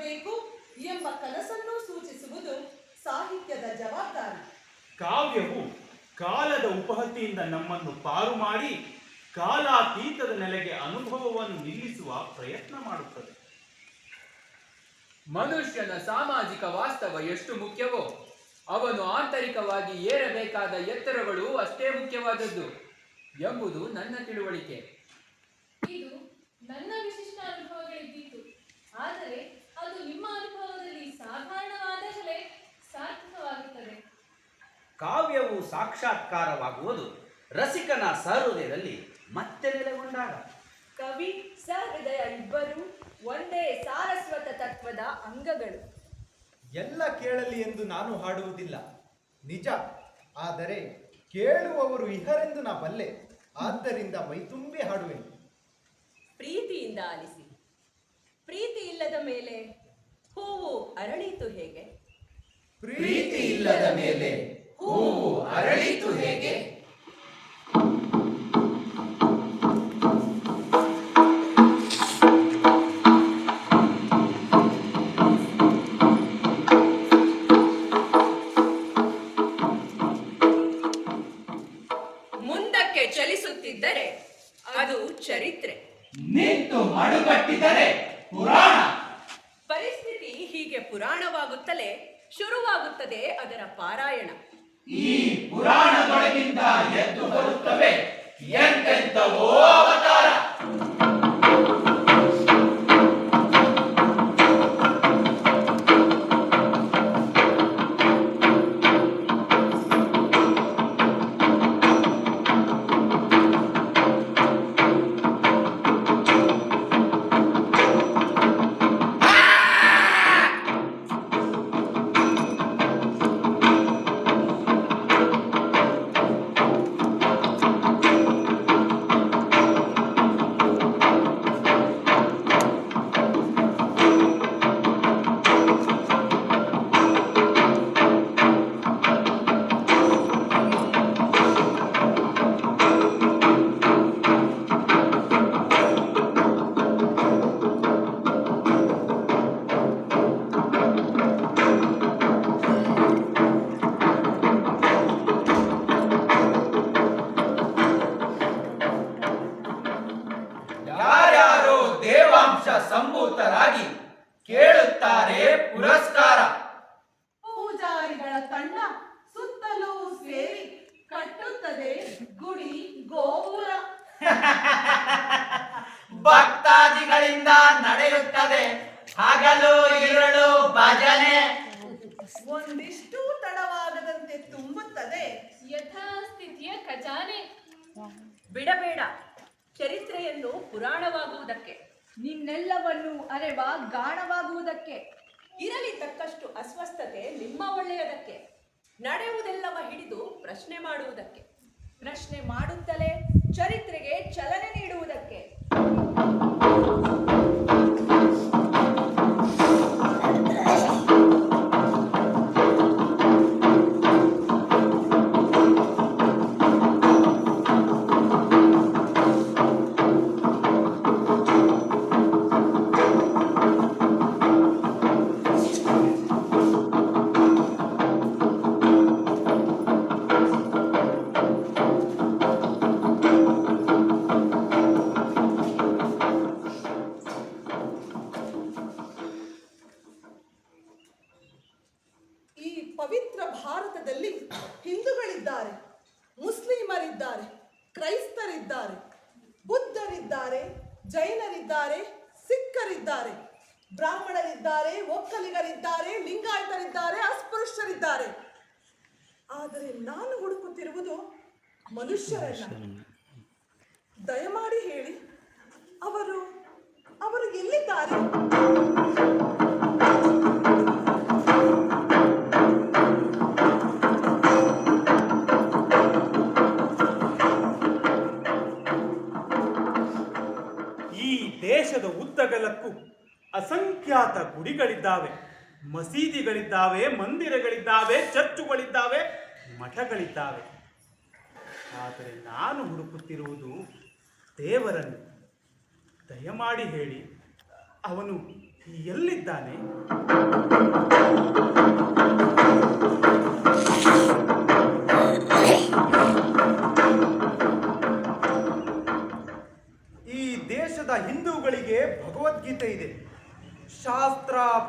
ಹೇಗಿರಬೇಕು ಎಂಬ ಕನಸನ್ನು ಸೂಚಿಸುವುದು ಸಾಹಿತ್ಯದ ಜವಾಬ್ದಾರಿ. ಕಾವ್ಯವು ಕಾಲದ ಉಪಹತಿಯಿಂದ ನಮ್ಮನ್ನು ಪಾರು ಮಾಡಿ ಕಾಲಾತೀತದ ನೆಲೆಗೆ ಅನುಭವವನ್ನು ನಿಲ್ಲಿಸುವ ಪ್ರಯತ್ನ ಮಾಡುತ್ತದೆ. ಮನುಷ್ಯನ ಸಾಮಾಜಿಕ ವಾಸ್ತವ ಎಷ್ಟು ಮುಖ್ಯವೋ ಅವನು ಆಂತರಿಕವಾಗಿ ಏರಬೇಕಾದ ಎತ್ತರಗಳು ಅಷ್ಟೇ ಮುಖ್ಯವಾದದ್ದು ಎಂಬುದು ನನ್ನ ತಿಳುವಳಿಕೆ ಇದು ನನ್ನ ವಿಶಿಷ್ಟ ಅನುಭವಗಳಿದ್ದಿತ್ತು ಆದರೆ ಅದು ನಿಮ್ಮ ಅನುಭವದಲ್ಲಿ ಸಾಧಾರಣವಾದಾಗಲೇ ಸಾರ್ಥಕವಾಗುತ್ತದೆ ಸಾಕ್ಷಾತ್ಕಾರವಾಗುವುದು ರಸಿಕನ ಸಹೃದಯದಲ್ಲಿ ಮತ್ತೆ ನೆಲೆಗೊಂಡಾಗ. ಕವಿ ಸಹೃದಯ ಇಬ್ಬರು ಒಂದೇ ಸಾರಸ್ವತ ತತ್ವದ ಅಂಗಗಳು. ಎಲ್ಲ ಕೇಳಲಿ ಎಂದು ನಾನು ಹಾಡುವುದಿಲ್ಲ. ನಿಜ ಆದರೆ ಕೇಳುವವರು ಇಹರೆಂದು ನಾ ಬಲ್ಲೆ ಆದ್ದರಿಂದ ಮೈತುಂಬಿ ಹಾಡುವೆ ಪ್ರೀತಿಯಿಂದ ಆಲಿಸಿ. ಪ್ರೀತಿ ಇಲ್ಲದ ಮೇಲೆ ಹೂವು ಅರಳೀತು ಹೇಗೆ? ಪ್ರೀತಿ ಇಲ್ಲದ ಮೇಲೆ ಹೂವು ಅರಳಿತು ಹೇಗೆ? ನಡೆಯುತ್ತದೆ ಹಗಲು ಇರಳು ಭಜನೆ ಒಂದಿಷ್ಟು ತಡವಾಗದಂತೆ ತುಂಬುತ್ತದೆ. ಯಥಾಸ್ಥಿತಿಯ ಖಜಾನೆ. ಬಿಡಬೇಡ. ಚರಿತ್ರೆಯನ್ನು ಪುರಾಣವಾಗುವುದಕ್ಕೆ ನಿನ್ನೆಲ್ಲವನ್ನು ಅರೆವ ಗಾಣವಾಗುವುದಕ್ಕೆ ಇರಲಿ ತಕ್ಕಷ್ಟು ಅಸ್ವಸ್ಥತೆ ನಿಮ್ಮ ಒಳ್ಳೆಯದಕ್ಕೆ ನಡೆಯುವುದೆಲ್ಲವ ಹಿಡಿದು ಪ್ರಶ್ನೆ ಮಾಡುವುದಕ್ಕೆ. ಪ್ರಶ್ನೆ ಮಾಡುತ್ತಲೇ ಚರಿತ್ರೆಗೆ ಚಲನೆ ನೀಡುವುದಕ್ಕೆ. ಬುದ್ಧರಿದ್ದಾರೆ ಸಿಖ್ಖರಿದ್ದಾರೆ, ಬ್ರಾಹ್ಮಣರಿದ್ದಾರೆ, ಒಕ್ಕಲಿಗರಿದ್ದಾರೆ, ಲಿಂಗಾಯತರಿದ್ದಾರೆ, ಅಸ್ಪೃಶ್ಯರಿದ್ದಾರೆ. ಆದರೆ ನಾನು ಹುಡುಕುತ್ತಿರುವುದು ಮನುಷ್ಯರನ್ನ ದಯಮಾಡಿ ಹೇಳಿ, ಅವರು ಅವರು ಎಲ್ಲಿದ್ದಾರೆ? ಉದ್ದಗಲಕ್ಕೂ ಅಸಂಖ್ಯಾತ ಗುಡಿಗಳಿದ್ದಾವೆ, ಮಸೀದಿಗಳಿದ್ದಾವೆ, ಮಂದಿರಗಳಿದ್ದಾವೆ, ಚರ್ಚುಗಳಿದ್ದಾವೆ, ಮಠಗಳಿದ್ದಾವೆ. ಆದರೆ ನಾನು ಹುಡುಕುತ್ತಿರುವುದು ದೇವರನ್ನು. ದಯಮಾಡಿ ಹೇಳಿ, ಅವನು ಎಲ್ಲಿದ್ದಾನೆ?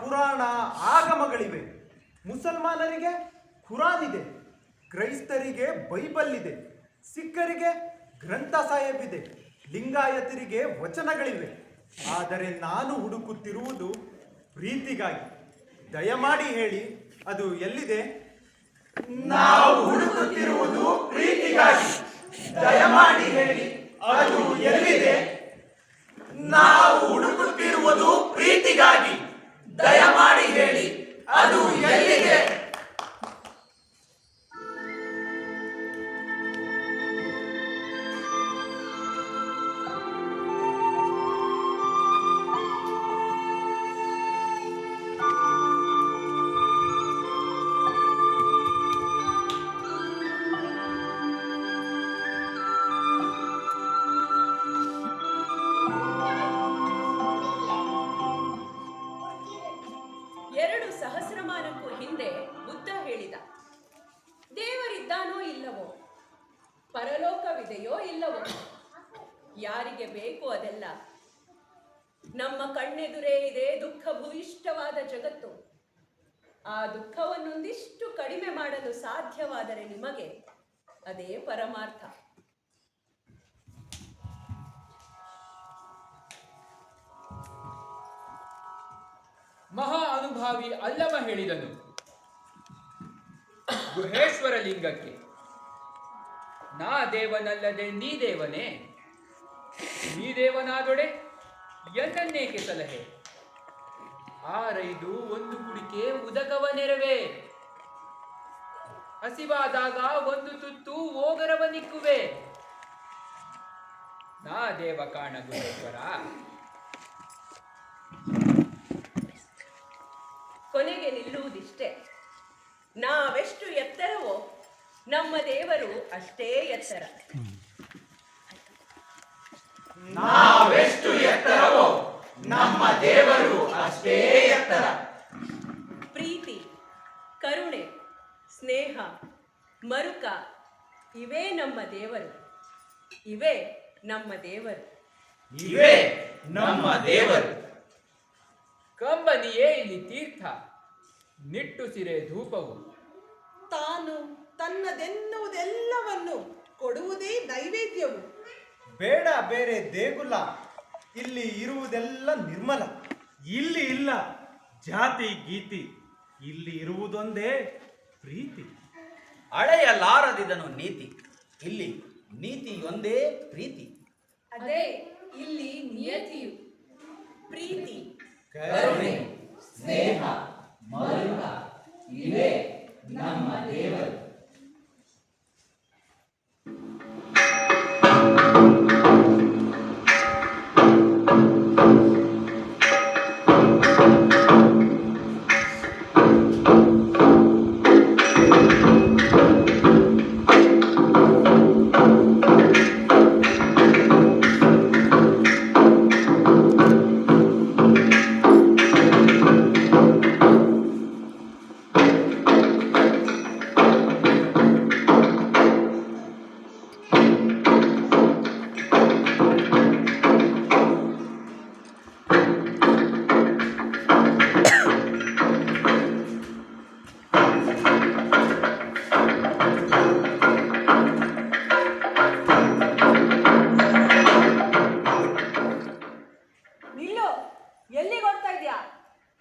ಪುರಾಣ ಆಗಮಗಳಿವೆ. ಮುಸಲ್ಮಾನರಿಗೆ ಖುರಾನ್ ಇದೆ, ಕ್ರೈಸ್ತರಿಗೆ ಬೈಬಲ್ ಇದೆ, ಸಿಖ್ಖರಿಗೆ ಗ್ರಂಥ ಸಾಹೇಬ್ ಇದೆ, ಲಿಂಗಾಯತರಿಗೆ ವಚನಗಳಿವೆ. ಆದರೆ ನಾನು ಹುಡುಕುತ್ತಿರುವುದು ಪ್ರೀತಿಗಾಗಿ. ದಯಮಾಡಿ ಹೇಳಿ, ಅದು ಎಲ್ಲಿದೆ? ನಾವು ಹುಡುಕುತ್ತಿರುವುದು ಪ್ರೀತಿಗಾಗಿ. ದಯಮಾಡಿ ಹೇಳಿ, ಅದು ಎಲ್ಲಿದೆ? ನಾವು ಹುಡುಕುತ್ತಿರುವುದು ಪ್ರೀತಿಗಾಗಿ. ದಯಮಾಡಿ ಹೇಳಿ. ಅದು ಎಲ್ಲಿದೆ? ಪರಲೋಕವಿದೆಯೋ ಇಲ್ಲವೋ? ಯಾರಿಗೆ ಬೇಕು ಅದೆಲ್ಲ? ನಮ್ಮ ಕಣ್ಣೆದುರೇ ಇದೆ ದುಃಖ ಭೂಯಿಷ್ಠವಾದ ಜಗತ್ತು. ಆ ದುಃಖವನ್ನೊಂದಿಷ್ಟು ಕಡಿಮೆ ಮಾಡಲು ಸಾಧ್ಯವಾದರೆ ನಿಮಗೆ ಅದೇ ಪರಮಾರ್ಥ. ಮಹಾ ಅನುಭಾವಿ ಅಲ್ಲಮ ಹೇಳಿದನು. ಗುಹೇಶ್ವರ ಲಿಂಗಕ್ಕೆ ನಾ ದೇವನಲ್ಲದೆ ನೀ ದೇವನೇ. ನೀ ದೇವನಾದೊಡೆ, ಎನ್ನನ್ನೇಕೆ ಸಲಹೆ? ಆರೈದು ಒಂದು ಕುಡಿಕೆ ಉದಕವ ನೆರವೇ ಹಸಿವಾದಾಗ ಒಂದು ತುತ್ತು ಓಗರವ ನಿಕ್ಕುವೆ. ನಾ ದೇವ ಕಾಣ ಗುರೇಶ್ವರ ಕೊನೆಗೆ ನಿಲ್ಲುವುದಿಷ್ಟೇ. ನಾವೆಷ್ಟು ಎತ್ತರವೋ ನಮ್ಮ ದೇವರು ಅಷ್ಟೇ ಎತ್ತರ. ನಾವೆಷ್ಟು ಎತ್ತರವೋ ನಮ್ಮ ದೇವರು ಅಷ್ಟೇ ಎತ್ತರ. ಪ್ರೀತಿ ಕರುಣೆ ಸ್ನೇಹ ಮರುಕ ಇವೇ ನಮ್ಮ ದೇವರು. ಇವೇ ನಮ್ಮ ದೇವರು. ಇವೇ ನಮ್ಮ ದೇವರು. ಕಂಬನಿಯೇ ಇಲ್ಲಿ ತೀರ್ಥ. ನಿಟ್ಟುಸಿರೆ ಧೂಪವು. ತಾನು ತನ್ನದೆನ್ನುವುದೆಲ್ಲವನ್ನು ಕೊಡುವುದೇ ನೈವೇದ್ಯವು. ಬೇಡ ಬೇರೆ ದೇಗುಲ ಇಲ್ಲಿ ಇರುವುದೆಲ್ಲ ನಿರ್ಮಲ. ಇಲ್ಲಿ ಇಲ್ಲ ಜಾತಿ ಗೀತಿ ಇಲ್ಲಿ ಇರುವುದೊಂದೇ ಪ್ರೀತಿ. ಅಳೆಯಲಾರದಿದನು ನೀತಿ ಇಲ್ಲಿ ನೀತಿಯೊಂದೇ ಪ್ರೀತಿ. ಅದೇ ಇಲ್ಲಿ ನಿಯತಿಯು. ಪ್ರೀತಿ ಕರುಣೆ ಸ್ನೇಹ ಮರುಕ ಇವೇ ನಮ್ಮ ದೇವರು.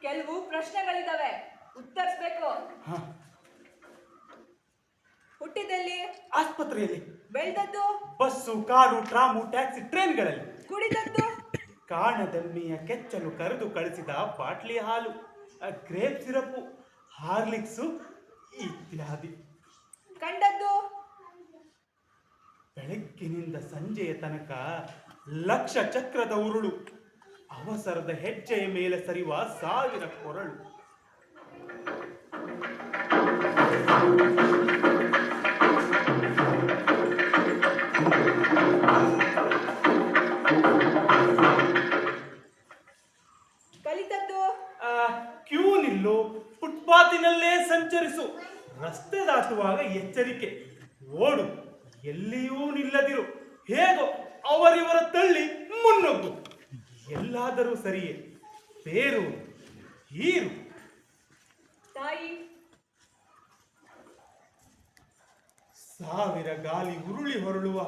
ಕೆಲವು ಪ್ರಶ್ನೆಗಳಿದಾವೆ. ಉತ್ತರಿಸ್ಬೇಕು. ಹುಟ್ಟಿದಲ್ಲಿ ಆಸ್ಪತ್ರೆಯಲ್ಲಿ. ಬೆಳೆದದ್ದು? ಬಸ್ಸು ಕಾರು ಟ್ರಾಮು ಟ್ಯಾಕ್ಸಿ ಟ್ರೈನ್ಗಳಲ್ಲಿ. ಕುಡಿದದ್ದು? ಕಾಣದಮ್ಮಿಯ ಕೆಚ್ಚಲು ಕರೆದು ಕಳಿಸಿದ ಬಾಟ್ಲಿ ಹಾಲು ಗ್ರೇಪ್ ಸಿರಪ್ ಹಾರ್ಲಿಕ್ಸು ಇತ್ಯಾದಿ ಕಂಡದ್ದು? ಬೆಳಗ್ಗಿನಿಂದ ಸಂಜೆಯ ತನಕ ಲಕ್ಷ ಚಕ್ರದ ಉರುಳು. ಅವಸರದ ಹೆಜ್ಜೆಯ ಮೇಲೆ ಸರಿಯುವ ಸಾವಿರ ಕೊರಳು. ಕಲಿತದ್ದು? ಕ್ಯೂ ನಿಲ್ಲು ಫುಟ್ಪಾತಿನಲ್ಲೇ ಸಂಚರಿಸು. ರಸ್ತೆ ದಾಟುವಾಗ ಎಚ್ಚರಿಕೆ. ಓಡು ಎಲ್ಲಿಯೂ ನಿಲ್ಲದಿರು. ಹೇಗೋ ಅವರಿವರ ತಳ್ಳಿ ಮುನ್ನೊಗ್ಗು. ಎಲ್ಲಾದರೂ ಸರಿಯೇ. ಬೇರು ಹೀರು. ತಾಯಿ. ಸಾವಿರ ಗಾಲಿ ಉರುಳಿ ಹೊರಳುವ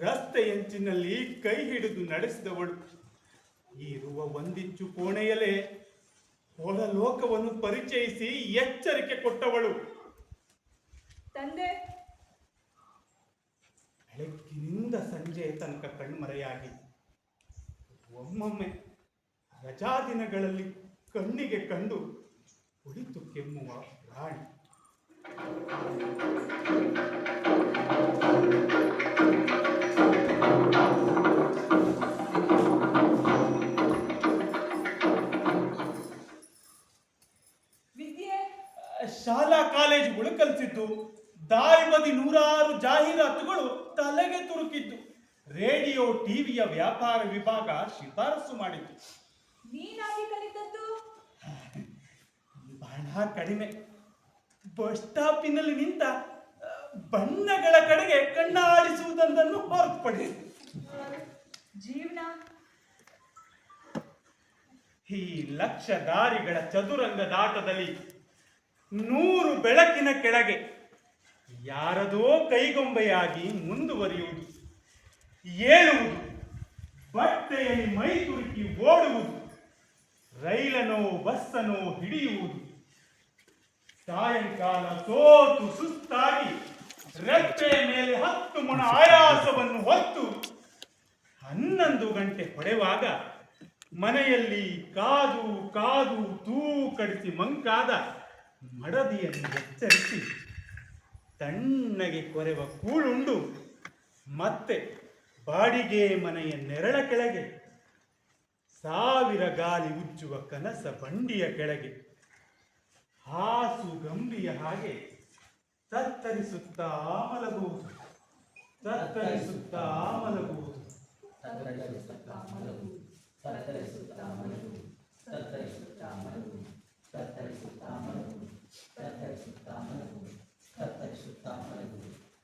ರಸ್ತೆಯಂಚಿನಲ್ಲಿ ಕೈ ಹಿಡಿದು ನಡೆಸಿದವಳು. ಇರುವ ಒಂದಿಚ್ಚು ಕೋಣೆಯಲ್ಲೇ ಹೊರಲೋಕವನ್ನು ಪರಿಚಯಿಸಿ ಎಚ್ಚರಿಕೆ ಕೊಟ್ಟವಳು. ತಂದೆ. ಬೆಳಗ್ಗಿನಿಂದ ಸಂಜೆಯ ತನಕ ಕಣ್ಮರೆಯಾಗಿ ಒಮ್ಮೊಮ್ಮೆ ರಜಾ ದಿನಗಳಲ್ಲಿ ಕಣ್ಣಿಗೆ ಕಂಡು ಕುಳಿತು ಕೆಮ್ಮುವ ಪ್ರಾಣಿ ಶಾಲಾ ಕಾಲೇಜುಗಳು ಕಲಿಸಿದ್ದು ದಾರಿ ಬದಿ ನೂರಾರು ಜಾಹೀರಾತುಗಳು ತಲೆಗೆ ತುರುಕಿದ್ದು. ರೇಡಿಯೋ ಟಿವಿಯ ವ್ಯಾಪಾರ ವಿಭಾಗ ಶಿಫಾರಸು ಮಾಡಿತು. ನೀನಾಗಿ ಕಲಿತದ್ದು? ಬಹಳ ಕಡಿಮೆ. ಬಸ್ ಸ್ಟಾಪಿನಲ್ಲಿ ನಿಂತ ಬಣ್ಣಗಳ ಕಡೆಗೆ ಕಣ್ಣಾಡಿಸುವುದನ್ನು ಹೊರತುಪಡಿ. ಜೀವನ? ಈ ಲಕ್ಷ ದಾರಿಗಳ ಚದುರಂಗದಾಟದಲ್ಲಿ ನೂರು ಬೆಳಕಿನ ಕೆಳಗೆ ಯಾರದೋ ಕೈಗೊಂಬೆಯಾಗಿ ಮುಂದುವರಿಯುವುದು. ಏಳುವುದು ಬಟ್ಟೆಯಲ್ಲಿ ಮೈ ತುರುಕಿ ಓಡುವುದು, ರೈಲನೋ ಬಸ್ಸನೋ ಹಿಡಿಯುವುದು. ಸಾಯಂಕಾಲ ಸೋತು ಸುಸ್ತಾಗಿ ರೆಪ್ಪೆಯ ಮೇಲೆ ಹತ್ತು ಮಣ ಆಯಾಸವನ್ನು ಹೊತ್ತು ಹನ್ನೊಂದು ಗಂಟೆ ಹೊಡೆವಾಗ ಮನೆಯಲ್ಲಿ ಕಾದು ಕಾದು ತೂ ಕಡಿಸಿ ಮಂಕಾದ ಮಡದಿಯನ್ನು ಎಚ್ಚರಿಸಿ ತಣ್ಣಗೆ ಕೊರೆವ ಕೂಳುಂಡು ಮತ್ತೆ ಬಾಡಿಗೆ ಮನೆಯ ನೆರಳ ಕೆಳಗೆ, ಸಾವಿರ ಗಾಲಿ ಉಜ್ಜುವ ಕನಸ ಬಂಡಿಯ ಕೆಳಗೆ, ಹಾಸು ಗಂಬಿಯ ಹಾಗೆ ತತ್ತರಿಸುತ್ತಾ ಮಲಗುವುದು ತತ್ತರಿಸುತ್ತಾ ಮಲಗುವುದು. ತತ್ತರಿಸುತ್ತಾ ಮಲಗುವುದು